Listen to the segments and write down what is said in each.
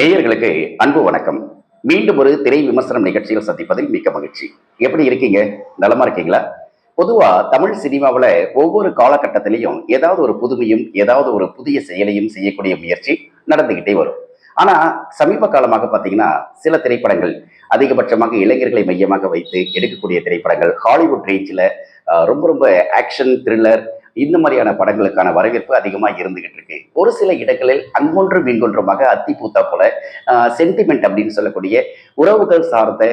நேயர்களுக்கு அன்பு வணக்கம். மீண்டும் ஒரு திரை விமர்சனம் நிகழ்ச்சியில் சந்திப்பதில் மிக்க மகிழ்ச்சி. எப்படி இருக்கீங்க? நலமா இருக்கீங்களா? பொதுவா தமிழ் சினிமாவில் ஒவ்வொரு காலகட்டத்திலையும் ஏதாவது ஒரு புதுமையும் ஏதாவது ஒரு புதிய செயலையும் செய்யக்கூடிய முயற்சி நடந்துகிட்டே வரும். ஆனா சமீப காலமாக பார்த்தீங்கன்னா சில திரைப்படங்கள் அதிகபட்சமாக இளைஞர்களை மையமாக வைத்து எடுக்கக்கூடிய திரைப்படங்கள் ஹாலிவுட் ரேஞ்சில் ரொம்ப ரொம்ப ஆக்ஷன் த்ரில்லர் இந்த மாதிரியான படங்களுக்கான வரவேற்பு அதிகமாக இருந்துகிட்டு இருக்கு. ஒரு சில இடங்களில் அங்கொன்றும் இங்கொன்றுமாக அத்தி பூத்தா போல சென்டிமெண்ட் அப்படின்னு சொல்லக்கூடிய உறவுகள் சார்ந்த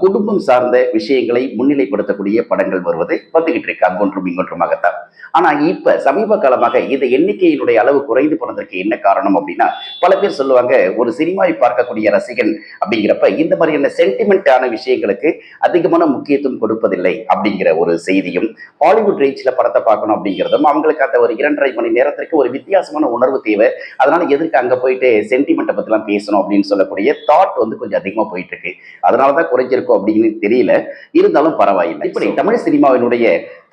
குடும்பம் சார்ந்த விஷயங்களை முன்னிலைப்படுத்தக்கூடிய படங்கள் வருவதை பார்த்துக்கிட்டு இருக்காங்க ஒன்றும் இங்கொன்றுமாகத்தான். ஆனா இப்ப சமீப காலமாக இந்த எண்ணிக்கையினுடைய அளவு குறைந்து போனதற்கு என்ன காரணம் அப்படின்னா பல பேர் சொல்லுவாங்க ஒரு சினிமாவை பார்க்கக்கூடிய ரசிகன் அப்படிங்கிறப்ப இந்த மாதிரியான சென்டிமெண்டான விஷயங்களுக்கு அதிகமான முக்கியத்துவம் கொடுப்பதில்லை அப்படிங்கிற ஒரு செய்தியும் ஹாலிவுட் ரேஞ்சில் படத்தை பார்க்கணும் அப்படிங்கிறதும் அவங்களுக்கு அந்த ஒரு இரண்டரை மணி நேரத்திற்கு ஒரு வித்தியாசமான உணர்வு தேவை. அதனால எதற்கு அங்க போயிட்டு சென்டிமெண்ட்டை பத்திலாம் பேசணும் அப்படின்னு சொல்லக்கூடிய தாட் வந்து கொஞ்சம் அதிகமாக அதிகமா போயிட்டு இருக்கு அதனால தான் குறைஞ்சிருக்கும் அப்படின்னு தெரியல. இருந்தாலும் பரவாயில்லை. இப்படி தமிழ் சினிமாவினுடைய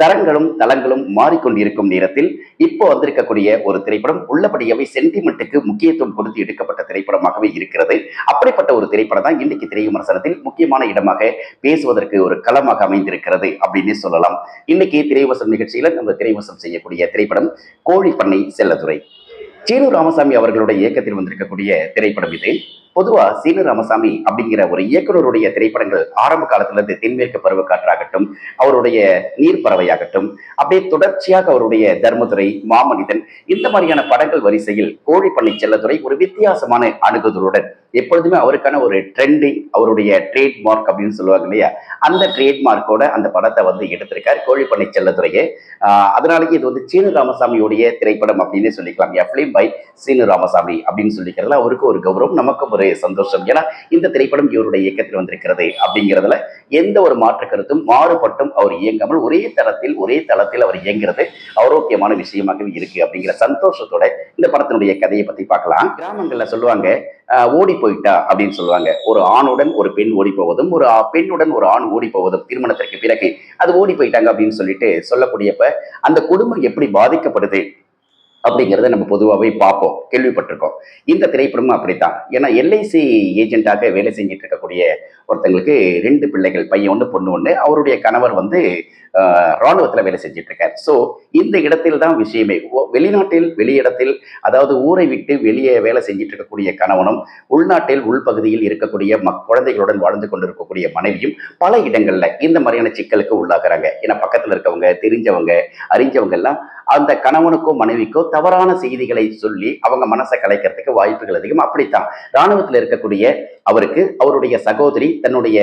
தரங்களும் தளங்களும் மாறிக்கொண்டிருக்கும் நேரத்தில் இப்போ வந்திருக்கக்கூடிய ஒரு திரைப்படம் உள்ளபடியாவே சென்டிமெண்ட்டுக்கு முக்கியத்துவம் கொடுத்து எடுக்கப்பட்ட திரைப்படமாகவே இருக்கிறது. அப்படிப்பட்ட ஒரு திரைப்படம் தான் இன்னைக்கு திரை விமர்சனத்தில் முக்கியமான இடமாக பேசுவதற்கு ஒரு களமாக அமைந்திருக்கிறது அப்படின்னு சொல்லலாம். இன்னைக்கு திரைவசம் நிகழ்ச்சியில நம்ம திரைவசம் செய்யக்கூடிய திரைப்படம் கோழிப்பண்ணை செல்லதுரை சீனு ராமசாமி அவர்களுடைய இயக்கத்தில் வந்திருக்கக்கூடிய திரைப்படம் இது. பொதுவா சீனு ராமசாமி அப்படிங்கிற ஒரு இயக்குனருடைய திரைப்படங்கள் ஆரம்ப காலத்திலிருந்து தென்மேற்கு பருவக்காற்றாகட்டும் அவருடைய நீர்ப்பறவையாகட்டும் அப்படியே தொடர்ச்சியாக அவருடைய தர்மதுரை மாமனிதன் இந்த மாதிரியான படங்கள் வரிசையில் கோழிப்பண்ணை செல்லதுரை ஒரு வித்தியாசமான அணுகுதலுடன் எப்பொழுதுமே அவருக்கான ஒரு ட்ரெண்டிங் அவருடைய ட்ரேட்மார்க் அப்படின்னு சொல்லுவாங்க இல்லையா? அந்த ட்ரேட்மார்க்கோட அந்த படத்தை வந்து எடுத்திருக்கார் கோழிப்பண்ணை செல்லதுரையே ஆஹ் அதனாலேயே இது வந்து சீனு ராமசாமியுடைய திரைப்படம் அப்படின்னு சொல்லிக்கலாம். எஃப்லிம் பை சீனு ராமசாமி அப்படின்னு சொல்லிக்கிறதுல அவருக்கு ஒரு கௌரவம் நமக்கும் ஒரு சந்தோஷம். ஏன்னா இந்த திரைப்படம் இவருடைய இயக்கத்தில் வந்திருக்கிறது அப்படிங்கிறதுல எந்த ஒரு மாற்று கருத்தும் மாறுபட்டும் அவர் இயங்காமல் ஒரே தளத்தில் ஒரே தளத்தில் அவர் இயங்குறது ஆரோக்கியமான விஷயமாகவே இருக்கு அப்படிங்கிற சந்தோஷத்தோட இந்த படத்தினுடைய கதையை பத்தி பார்க்கலாம். கிராமங்கள்ல சொல்லுவாங்க ஓடி போயிட்டா அப்படின்னு சொல்லுவாங்க. ஒரு ஆணுடன் ஒரு பெண் ஓடி போவதும் ஒரு பெண்ணுடன் ஒரு ஆண் ஓடி போவதும் திருமணத்திற்கு பிறகு அது ஓடி போயிட்டாங்க அப்படின்னு சொல்லிட்டு சொல்லக்கூடியப்ப அந்த குடும்பம் எப்படி பாதிக்கப்படுது? அப்படிங்கிறத நம்ம பொதுவாகவே பார்ப்போம் கேள்விப்பட்டிருக்கோம். இந்த திரைப்படமும் அப்படித்தான். ஏன்னா எல்ஐசி ஏஜென்ட்டாக வேலை செஞ்சுட்டு இருக்கக்கூடிய ஒருத்தங்களுக்கு ரெண்டு பிள்ளைகள் பையன் ஒன்று பொண்ணு ஒன்று அவருடைய கணவர் வந்து இராணுவத்தில் வேலை செஞ்சுட்டு இருக்கார். ஸோ இந்த இடத்தில் தான் விஷயமே. வெளிநாட்டில் வெளியிடத்தில் அதாவது ஊரை விட்டு வெளியே வேலை செஞ்சுட்டு இருக்கக்கூடிய கணவனும் உள்நாட்டில் உள்பகுதியில் இருக்கக்கூடிய மக் குழந்தைகளுடன் வாழ்ந்து கொண்டிருக்கக்கூடிய மனைவியும் பல இடங்களில் இந்த மாதிரியான சிக்கலுக்கு உள்ளாகிறாங்க. ஏன்னா பக்கத்தில் இருக்கவங்க தெரிஞ்சவங்க அறிஞ்சவங்க எல்லாம் அந்த கணவனுக்கோ மனைவிக்கோ தவறான செய்திகளை சொல்லி அவங்க மனசை கலைக்கிறதுக்கு வாய்ப்புகள் அதிகம். அப்படித்தான். இராணுவத்தில் இருக்கக்கூடிய அவருக்கு அவருடைய சகோதரி தன்னுடைய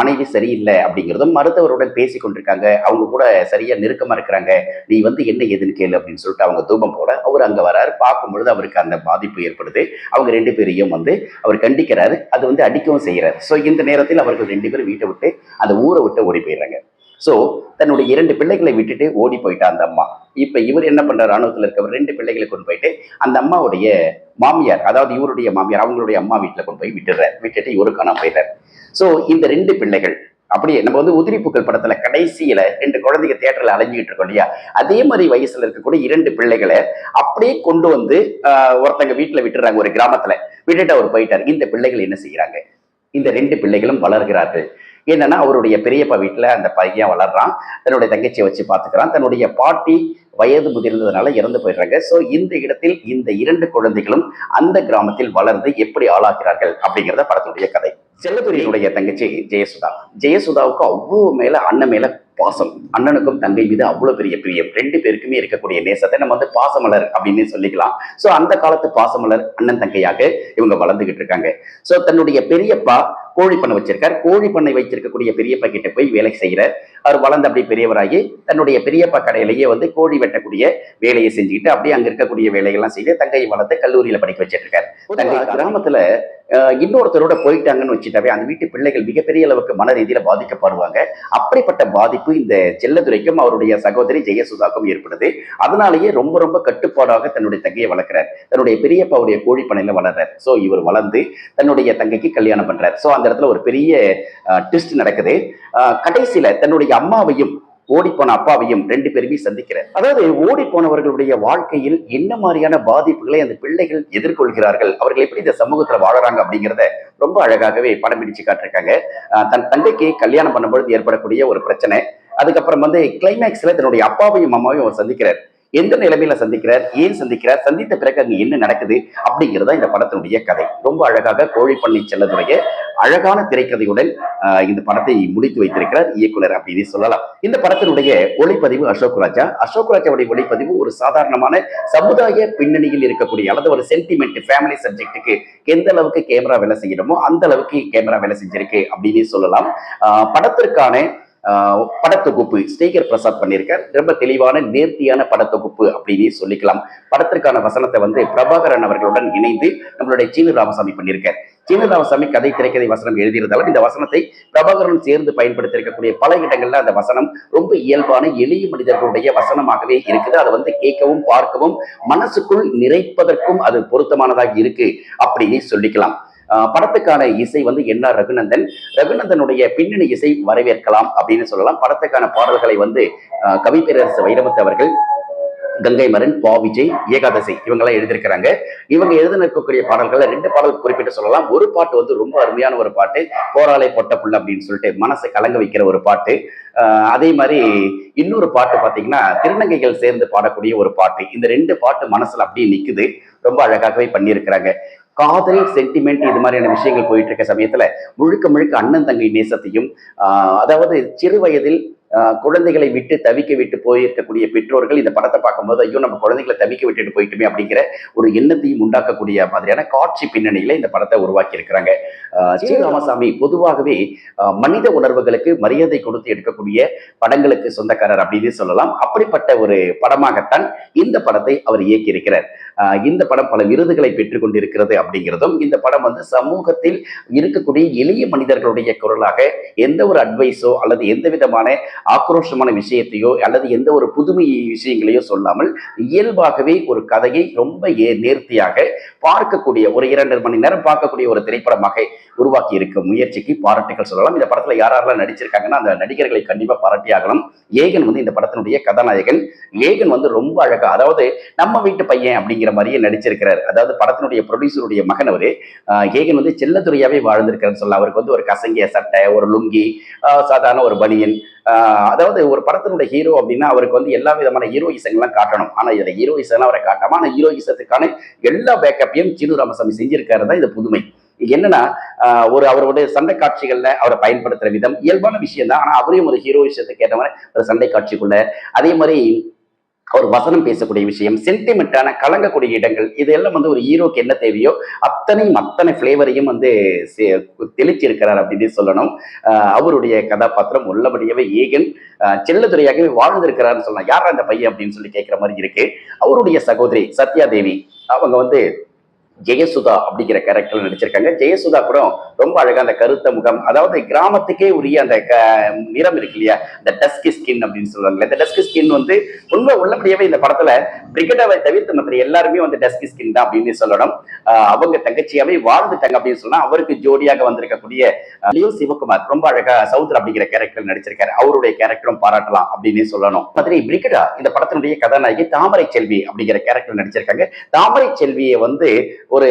மனைவி சரியில்லை அப்படிங்கிறதும் மருத்துவருடன் பேசி கொண்டிருக்காங்க. அவங்க கூட சரியா நெருக்கமா இருக்கிறாங்க. நீ வந்து என்ன ஏதுன்னு கேளு அப்படின்னு சொல்லிட்டு அவங்க தூபம் போட அவர் அங்க வராரு. பார்க்கும் பொழுது அவருக்கு அந்த பாதிப்பு ஏற்படுது. அவங்க ரெண்டு பேரையும் வந்து அவர் கண்டிக்கிறாரு. அது வந்து அடிக்கவும் செய்கிறார். ஸோ இந்த நேரத்தில் அவர்கள் ரெண்டு பேரும் வீட்டை விட்டு அந்த ஊரை விட்டு ஓடி போயிடுறாங்க. ஸோ தன்னுடைய இரண்டு பிள்ளைகளை விட்டுட்டு ஓடி போயிட்டா அந்த அம்மா. இப்ப இவர் என்ன பண்றாரு? ராணுவத்தில் இருக்கவர் ரெண்டு பிள்ளைகளை கொண்டு போயிட்டு அந்த அம்மாவுடைய மாமியார் அதாவது இவருடைய மாமியார் அவங்களுடைய அம்மா வீட்டில் கொண்டு போய் விட்டுறார் விட்டுட்டு இவரு காணாம போயிடுறார். ஸோ இந்த ரெண்டு பிள்ளைகள் அப்படியே நம்ம வந்து உதிரி பூக்கள் படத்துல கடைசியில ரெண்டு குழந்தைங்க தேட்டரில் அலைஞ்சிக்கிட்டு இருக்கோம் இல்லையா? அதே மாதிரி வயசுல இருக்கக்கூடிய இரண்டு பிள்ளைகளை அப்படியே கொண்டு வந்து ஆஹ், ஒருத்தங்க வீட்டுல விட்டுறாங்க ஒரு கிராமத்துல. விட்டுட்டு அவர் போயிட்டார். இந்த பிள்ளைகள் என்ன செய்யறாங்க? இந்த ரெண்டு பிள்ளைகளும் வளர்கிறார்கள். என்னன்னா அவருடைய பெரியப்பா வீட்டில் அந்த பையன் வளர்றான். தன்னுடைய தங்கச்சியை வச்சு பார்த்துக்கிறான் தன்னுடைய பாட்டி வயது முதிர்ந்ததுனால இறந்து போயிடுறாங்க. ஸோ இந்த இடத்தில் இந்த இரண்டு குழந்தைகளும் அந்த கிராமத்தில் வளர்ந்து எப்படி ஆளாகிறார்கள் அப்படிங்கிறத படத்துடைய கதை. செல்லதுரையினுடைய தங்கச்சி ஜெயசுதா. ஜெயசுதாவுக்கு அவ்வளோ மேல அண்ணன் மேல பாசம். அண்ணனுக்கும் தங்கை மீது அவ்வளவு பெரிய பிரியம். ரெண்டு பேருக்குமே இருக்கக்கூடிய நேசத்தை நம்ம வந்து பாசமலர் அப்படின்னு சொல்லிக்கலாம். ஸோ அந்த காலத்து பாசமலர் அண்ணன் தங்கையாக இவங்க வளர்ந்துகிட்டு இருக்காங்க. ஸோ தன்னுடைய பெரியப்பா கோழி பண்ணை வச்சிருக்கார். கோழி பண்ணை வச்சிருக்கக்கூடிய பெரியப்பா கிட்ட போய் வேலை செய்கிறார். அவர் வளர்ந்து அப்படி பெரியவராகி தன்னுடைய பெரியப்பா கடையிலேயே வந்து கோழி வெட்டக்கூடிய வேலையை செஞ்சுக்கிட்டு அப்படியே அங்க இருக்கக்கூடிய வேலைகள்லாம் செய்து தங்கையை வளர்த்து கல்லூரியில படிக்க வச்சிட்டு இருக்காரு தங்கை கிராமத்துல இன்னொருத்தரோட போயிட்டாங்கன்னு வச்சுட்டாவே அந்த வீட்டு பிள்ளைகள் மிகப்பெரிய அளவுக்கு மன ரீதியில பாதிக்கப்படுவாங்க. அப்படிப்பட்ட பாதிப்பு இந்த செல்லதுரைக்கும் அவருடைய சகோதரி ஜெயசுதாக்கும் ஏற்படுது. அதனாலேயே ரொம்ப ரொம்ப கட்டுப்பாடாக தன்னுடைய தங்கையை வளர்க்கிறார். தன்னுடைய பெரியப்பாவுடைய கோழி பண்ணையில வளர்றார். ஸோ இவர் வளர்ந்து தன்னுடைய தங்கைக்கு கல்யாணம் பண்றார். ஸோ அந்த இடத்துல ஒரு பெரிய ட்விஸ்ட் நடக்குது. கடைசியில தன்னுடைய அம்மாவையும் ஓடிப்போன அப்பாவையும் ரெண்டு பேருமே சந்திக்கிறார். அதாவது ஓடி போனவர்களுடைய வாழ்க்கையில் என்ன மாதிரியான பாதிப்புகளை அந்த பிள்ளைகள் எதிர்கொள்கிறார்கள் அவர்கள் எப்படி இந்த சமூகத்துல வாழறாங்க அப்படிங்கிறத ரொம்ப அழகாகவே படம் பிடிச்சு காட்டிருக்காங்க. தன் தங்கைக்கு கல்யாணம் பண்ணும்பொழுது ஏற்படக்கூடிய ஒரு பிரச்சனை. அதுக்கப்புறம் வந்து கிளைமேக்ஸ்ல தன்னுடைய அப்பாவையும் அம்மாவையும் அவர் சந்திக்கிறார். எந்த நிலைமையில சந்திக்கிறார் ஏன் சந்திக்கிறார் சந்தித்த பிறகு அங்கே என்ன நடக்குது அப்படிங்கிறதா இந்த படத்தினுடைய கதை. ரொம்ப அழகாக கோழிப்பண்ணி செல்லதுடைய அழகான திரைக்கதையுடன் இந்த படத்தை முடித்து வைத்திருக்கிறார் இயக்குனர். அப்படின்னு சொல்லலாம். இந்த படத்தினுடைய ஒளிப்பதிவு அசோக் ராஜா. அசோக் ராஜாவுடைய ஒளிப்பதிவு ஒரு சாதாரணமான சமுதாய பின்னணியில் இருக்கக்கூடிய அல்லது ஒரு சென்டிமெண்ட் ஃபேமிலி சப்ஜெக்ட்டுக்கு எந்த அளவுக்கு கேமரா வேலை செய்யணுமோ அந்த அளவுக்கு கேமரா வேலை செஞ்சிருக்கு அப்படின்னு சொல்லலாம். படத்திற்கான படத்தொகுப்பு ஸ்ரீகர் பிரசாத் பண்ணியிருக்கார். ரொம்ப தெளிவான நேர்த்தியான படத்தொகுப்பு அப்படின்னு சொல்லிக்கலாம். படத்திற்கான வசனத்தை வந்து பிரபாகரன் அவர்களுடன் இணைந்து நம்மளுடைய சீனு ராமசாமி பண்ணியிருக்கார். சீனு ராமசாமி கதை திரைக்கதை வசனம் எழுதியிருந்தாலும் இந்த வசனத்தை பிரபாகரன் சேர்ந்து பயன்படுத்தியிருக்கக்கூடிய பல இடங்கள்ல அந்த வசனம் ரொம்ப இயல்பான எளிய மனிதர்களுடைய வசனமாகவே இருக்குது. அதை வந்து கேட்கவும் பார்க்கவும் மனசுக்குள் நிறைப்பதற்கும் அது பொருத்தமானதாக இருக்கு அப்படின்னு சொல்லிக்கலாம். படத்துக்கான இசை வந்து என்ன ரகுநந்தன். ரகுநந்தனுடைய பின்னணி இசை வரவேற்கலாம் அப்படின்னு சொல்லலாம். படத்துக்கான பாடல்களை வந்து கவி பேரரசு வைரமுத்து அவர்கள் கங்கை மரன் பா விஜய் ஏகாதசி இவங்கெல்லாம் எழுதியிருக்கிறாங்க. இவங்க எழுதின இருக்கக்கூடிய பாடல்கள்ல ரெண்டு பாடல் குறிப்பிட்டு சொல்லலாம். ஒரு பாட்டு வந்து ரொம்ப அருமையான ஒரு பாட்டு போராளை பொட்ட புள்ள அப்படின்னு சொல்லிட்டு மனசை கலங்க வைக்கிற ஒரு பாட்டு. அதே மாதிரி இன்னொரு பாட்டு பார்த்தீங்கன்னா திருநங்கைகள் சேர்ந்து பாடக்கூடிய ஒரு பாட்டு. இந்த ரெண்டு பாட்டு மனசுல அப்படியே நிற்குது ரொம்ப அழகாகவே பண்ணியிருக்கிறாங்க. காதல் சென்டிமெண்ட் இது மாதிரியான விஷயங்கள் போயிட்டு இருக்க சமயத்துல முழுக்க முழுக்க அண்ணன் தங்கை நேசத்தையும் அதாவது சிறு வயதில் குழந்தைகளை விட்டு தவிக்க விட்டு போயிருக்கக்கூடிய பெற்றோர்கள் இந்த படத்தை பார்க்கும்போது ஐயோ நம்ம குழந்தைகளை தவிக்க விட்டுட்டு போயிட்டுமே அப்படிங்கிற ஒரு எண்ணத்தையும் உண்டாக்கக்கூடிய மாதிரியான காட்சி பின்னணியில இந்த படத்தை உருவாக்கி இருக்கிறாங்க ஸ்ரீ ராமசாமி பொதுவாகவே மனித உணர்வுகளுக்கு மரியாதை கொடுத்து எடுக்கக்கூடிய படங்களுக்கு சொந்தக்காரர் அப்படின்னு சொல்லலாம். அப்படிப்பட்ட ஒரு படமாகத்தான் இந்த படத்தை அவர் இயக்கியிருக்கிறார். இந்த படம் பல விருதுகளை பெற்றுக் கொண்டிருக்கிறது அப்படிங்கிறதும் இந்த படம் வந்து சமூகத்தில் இருக்கக்கூடிய எளிய மனிதர்களுடைய குரலாக எந்த ஒரு அட்வைஸோ அல்லது எந்த விதமான ஆக்ரோஷமான விஷயத்தையோ அல்லது எந்த ஒரு புதுமை விஷயங்களையோ சொல்லாமல் இயல்பாகவே ஒரு கதையை ரொம்ப ஏ- நேர்த்தியாக பார்க்கக்கூடிய ஒரு இரண்டு மணி நேரம் பார்க்கக்கூடிய ஒரு திரைப்படமாக உருவாக்கி இருக்க முயற்சிக்கு பாராட்டுகள் சொல்லலாம். இந்த படத்துல யார் யாரெல்லாம் நடிச்சிருக்காங்கன்னா அந்த நடிகர்களை கண்டிப்பா பாராட்டி ஆகலாம் ஏகன் வந்து இந்த படத்தினுடைய கதாநாயகன். ஏகன் வந்து ரொம்ப அழகா அதாவது நம்ம வீட்டு பையன் அப்படிங்கிற மாதிரியே நடிச்சிருக்கிறார். அதாவது படத்தினுடைய ப்ரொடியூசருடைய மகன் அவரு. ஏகன் வந்து செல்லத்துறையாவே வாழ்ந்திருக்காருன்னு சொல்லலாம். அவருக்கு வந்து ஒரு கசங்கிய சட்டை ஒரு லுங்கி ஆஹ் சாதாரண ஒரு பனியன் அதாவது ஒரு படத்தினுடைய ஹீரோ அப்படின்னா அவருக்கு வந்து எல்லா விதமான ஹீரோயிசங்கள்லாம் காட்டணும். ஆனால் இதை ஹீரோயிசம் அவரை காட்டாமல் ஆனால் ஹீரோயிசத்துக்கான எல்லா பேக்கப்பையும் சீனு ராமசாமி செஞ்சிருக்காரு தான் இது புதுமை. என்னன்னா ஒரு அவருடைய சண்டை காட்சிகள்ல அவரை பயன்படுத்துற விதம் இயல்பான விஷயம் தான் ஆனா அவரையும் ஒரு ஹீரோயிசத்துக்கு ஏற்ற மாதிரி ஒரு சண்டை காட்சிக்குள்ள அதே மாதிரி ஒரு வசனம் பேசக்கூடிய விஷயம் சென்டிமெண்டான கலங்கக்கூடிய இடங்கள் இதெல்லாம் வந்து ஒரு ஹீரோக்கு என்ன தேவையோ அத்தனையும் அத்தனை ஃப்ளேவரையும் வந்து சே- தெளிச்சிருக்கிறார் அப்படின்னு சொல்லணும். அவருடைய கதாபாத்திரம் உள்ளபடியாகவே ஏகன் செல்லதுறையாகவே வாழ்ந்திருக்கிறார்னு சொல்லலாம். யார் அந்த பையன் அப்படின்னு சொல்லி கேட்குற மாதிரி இருக்கு. அவருடைய சகோதரி சத்யா தேவி அவங்க வந்து ஜெயசுதா அப்படிங்கிற கேரக்டர் நடிச்சிருக்காங்க. ஜெயசுதா கூட ரொம்ப அழகா அந்த கருத்த முகம் அதாவது கிராமத்துக்கே உரிய அந்த நிறம் இருக்கு இல்லையா? இந்த டஸ்கி ஸ்கின் அப்படின்னு சொல்லுவாங்க இந்த டஸ்கி ஸ்கின் வந்து உண்மை உள்ளபடியாவே இந்த படத்துல பிரிகடாவை தவிர்த்து மற்ற எல்லாருமே வந்து டஸ்கி ஸ்கின் தான் அப்படின்னு சொல்லணும். அவங்க தங்கச்சியாவே வாழ்ந்துட்டாங்க அப்படின்னு சொன்னா அவருக்கு ஜோடியாக வந்திருக்கக்கூடிய லியோ சிவகுமார் ரொம்ப அழகா சவுத்ரா அப்படிங்கிற கேரக்டர் நடிச்சிருக்காரு. அவருடைய கேரக்டரும் பாராட்டலாம் அப்படின்னு சொல்லணும். மாதிரி பிரிகடா இந்த படத்தினுடைய கதாநாயகி தாமரை செல்வி அப்படிங்கிற கேரக்டர் நடிச்சிருக்காங்க. தாமரை செல்வியை வந்து ஒரு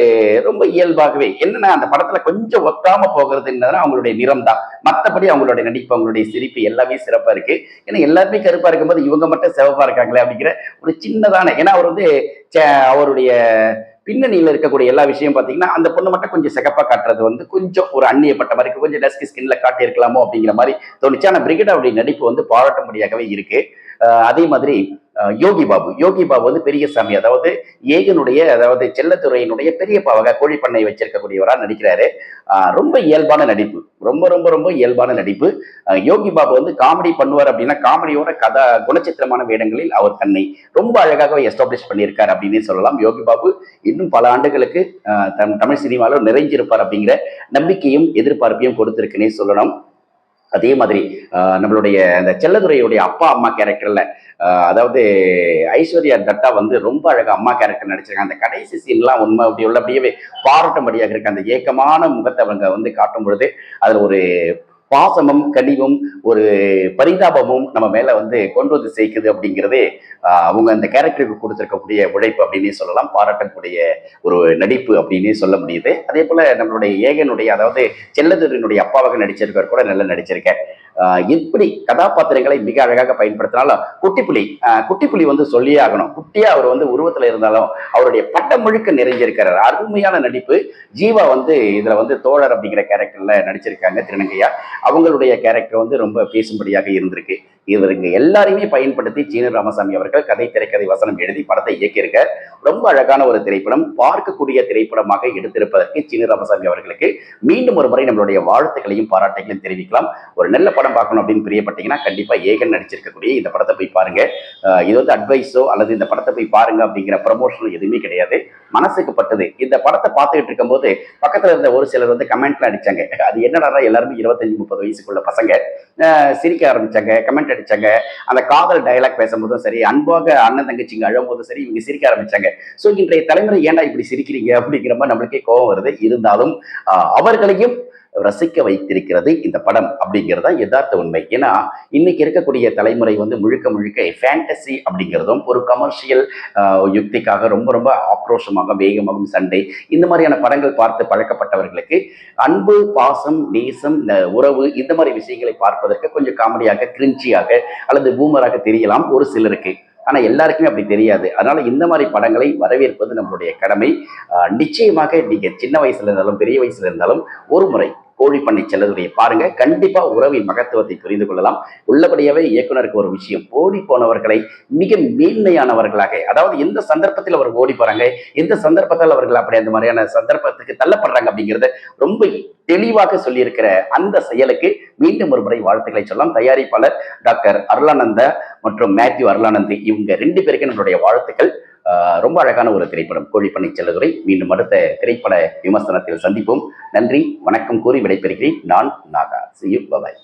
ரொம்ப இயல்பாகவே என்னன்னா அந்த படத்துல கொஞ்சம் ஒத்தாம போகிறது என்னதுன்னா அவங்களுடைய நிறம் தான் மற்றபடி அவங்களுடைய நடிப்பு அவங்களுடைய சிரிப்பு எல்லாமே சிறப்பா இருக்கு. ஏன்னா எல்லாருமே கருப்பா இருக்கும்போது இவங்க மட்டும் சிவப்பா இருக்காங்களே அப்படிங்கிற ஒரு சின்னதான ஏன்னா அவர் வந்து அவருடைய பின்னணியில் இருக்கக்கூடிய எல்லா விஷயம் பார்த்தீங்கன்னா அந்த பொண்ணு மட்டும் கொஞ்சம் சிகப்பாக காட்டுறது வந்து கொஞ்சம் ஒரு அந்நியப்பட்ட மாதிரி கொஞ்சம் டஸ்கி ஸ்கின்ல காட்டியிருக்கலாமோ அப்படிங்கிற மாதிரி தோணுச்சு. ஆனால் பிரிகேட் அவருடைய நடிப்பு வந்து பாராட்டும்படியாகவே இருக்கு. அதே மாதிரி யோகி பாபு. யோகி பாபு வந்து பெரியசாமி அதாவது ஏகனுடைய அதாவது செல்லத்துறையினுடைய பெரிய பாவகா கோழி கோழிப்பண்ணை வச்சிருக்கக்கூடியவரா நடிக்கிறாரு. ரொம்ப இயல்பான நடிப்பு. ரொம்ப ரொம்ப ரொம்ப இயல்பான நடிப்பு. யோகி பாபு வந்து காமெடி பண்ணுவார் அப்படின்னா காமெடியோட கதா குணச்சித்திரமான வேடங்களில் அவர் தன்னை ரொம்ப அழகாக எஸ்டாப்ளிஷ் பண்ணியிருக்கார் அப்படின்னு சொல்லலாம். யோகி பாபு இன்னும் பல ஆண்டுகளுக்கு தமிழ் சினிமாவில் நிறைஞ்சிருப்பார் அப்படிங்கிற நம்பிக்கையும் எதிர்பார்ப்பையும் கொடுத்திருக்குன்னே சொல்லணும் அதே மாதிரி நம்மளுடைய அந்த செல்லதுரையுடைய அப்பா அம்மா கேரக்டர்ல அதாவது ஐஸ்வர்யா தட்டா வந்து ரொம்ப அழகா அம்மா கேரக்டர் நடிச்சிருக்காங்க. அந்த கடைசி சீன்லாம் உண்மை அப்படி உள்ளபடியே பாராட்டும்படியாக இருக்கு அந்த ஏக்கமான முகத்தை அவங்க வந்து காட்டும் பொழுது அதுல ஒரு பாசமும் கனிவும் ஒரு பரிதாபமும் நம்ம மேல வந்து கொண்டு வந்து சேர்க்குது அப்படிங்கிறதே அவங்க அந்த கேரக்டருக்கு கொடுத்துருக்கக்கூடிய உழைப்பு அப்படின்னே சொல்லலாம். பாராட்டக்கூடிய ஒரு நடிப்பு அப்படின்னே சொல்ல முடியுது. அதே போல நம்மளுடைய ஏகனுடைய அதாவது செல்லதுரனுடைய அப்பாவாக நடிச்சிருக்கார் கூட நல்லா நடிச்சிருக்கார். எப்படி இப்படி கதாபாத்திரங்களை மிக அழகாக பயன்படுத்தினாலும் குட்டிப்புலி குட்டிப்புலி வந்து சொல்லியே ஆகணும். குட்டியா அவர் வந்து உருவத்துல இருந்தாலும் அவருடைய பட்டம் முழுக்க நிறைஞ்சிருக்கிறார். அருமையான நடிப்பு. ஜீவா வந்து இதுல வந்து தோழர் அப்படிங்கிற கேரக்டர்ல நடிச்சிருக்காங்க திருநங்கையா. அவங்களுடைய கேரக்டர் வந்து ரொம்ப பேசும்படியாக இருந்திருக்கு. இவருங்க எல்லாரையுமே பயன்படுத்தி சீன ராமசாமி அவர்கள் கதை திரைக்கதை வசனம் எழுதி படத்தை இயக்கியிருக்க ரொம்ப அழகான ஒரு திரைப்படம் பார்க்கக்கூடிய திரைப்படமாக எடுத்திருப்பதற்கு சீன ராமசாமி அவர்களுக்கு மீண்டும் ஒரு முறை நம்மளுடைய வாழ்த்துக்களையும் பாராட்டுகளையும் தெரிவிக்கலாம். ஒரு நல்ல படம் பார்க்கணும் அப்படின்னு பிரியப்பட்டீங்கன்னா கண்டிப்பா ஏகன் நடிச்சிருக்கக்கூடிய இந்த படத்தை போய் பாருங்க. இது வந்து அட்வைஸோ அல்லது இந்த படத்தை போய் பாருங்க அப்படிங்கிற ப்ரமோஷனோ எதுவுமே கிடையாது. மனசுக்கு பட்டது. இந்த படத்தை பார்த்துக்கிட்டு இருக்கும்போது பக்கத்துல இருந்த ஒரு சிலர் வந்து கமெண்ட்லாம் அடிச்சாங்க. அது என்னடா எல்லாருமே இருபத்தஞ்சு முப்பது வயசுக்குள்ள பசங்க. சிரிக்க ஆரம்பிச்சாங்க. கமெண்ட் அடிச்சாங்க. அந்த காதல் டயலாக் பேசும்போதும் சரி அன்பாக அண்ணன் தங்கச்சிங்க அழும்போதும் சரி இவங்க சிரிக்க ஆரம்பிச்சாங்க. ஸோ இன்றைய தலைமுறை ஏன்டா இப்படி சிரிக்கிறீங்க அப்படிங்கிற மாதிரி நம்மளுக்கே கோபம் வருது. இருந்தாலும் அவர்களையும் ரசிக்க வைத்திருக்கிறது இந்த படம் அப்படிங்கிறது தான் யதார்த்த உண்மை. ஏன்னா இன்னைக்கு இருக்கக்கூடிய தலைமுறை வந்து முழுக்க முழுக்க ஃபேண்டசி அப்படிங்கிறதும் ஒரு கமர்ஷியல் யுக்திக்காக ரொம்ப ரொம்ப ஆக்ரோஷமாக வேகமாகவும் சண்டை இந்த மாதிரியான படங்கள் பார்த்து பழக்கப்பட்டவர்களுக்கு அன்பு பாசம் நேசம் இந்த உறவு இந்த மாதிரி விஷயங்களை பார்ப்பதற்கு கொஞ்சம் காமெடியாக கிரிஞ்சியாக அல்லது பூமராக தெரியலாம் ஒரு சிலருக்கு. ஆனால் எல்லாருக்குமே அப்படி தெரியாது. அதனால் இந்த மாதிரி படங்களை வரவேற்பது நம்மளுடைய கடமை. நிச்சயமாக நீங்கள் சின்ன வயசுல இருந்தாலும் பெரிய வயசுல இருந்தாலும் ஒரு முறை கோழி பண்ணை செல்லதுடைய பாருங்க. கண்டிப்பா உறவின் மகத்துவத்தை புரிந்து கொள்ளலாம். உள்ளபடியாவே இயக்குனருக்கு ஒரு விஷயம் ஓடி போனவர்களை மிக மேன்மையானவர்களாக அதாவது எந்த சந்தர்ப்பத்தில் அவர் ஓடி போறாங்க எந்த சந்தர்ப்பத்தால் அவர்கள் அப்படி அந்த மாதிரியான சந்தர்ப்பத்துக்கு தள்ளப்படுறாங்க அப்படிங்கிறத ரொம்ப தெளிவாக சொல்லியிருக்கிற அந்த செயலுக்கு மீண்டும் ஒரு முறை வாழ்த்துக்களை சொல்லலாம். தயாரிப்பாளர் டாக்டர் அருளானந்த மற்றும் மேத்யூ அருளானந்த் இவங்க ரெண்டு பேருக்கு நம்மளுடைய வாழ்த்துக்கள். ரொம்ப அழகான ஒரு திரைப்படம் கோழிப்பண்ணை செல்லதுரை. மீண்டும் அடுத்த திரைப்பட விமர்சனத்தில் சந்திப்போம். நன்றி வணக்கம் கூறி விடைபெறுகிறேன். நான் நாகா. See you bye bye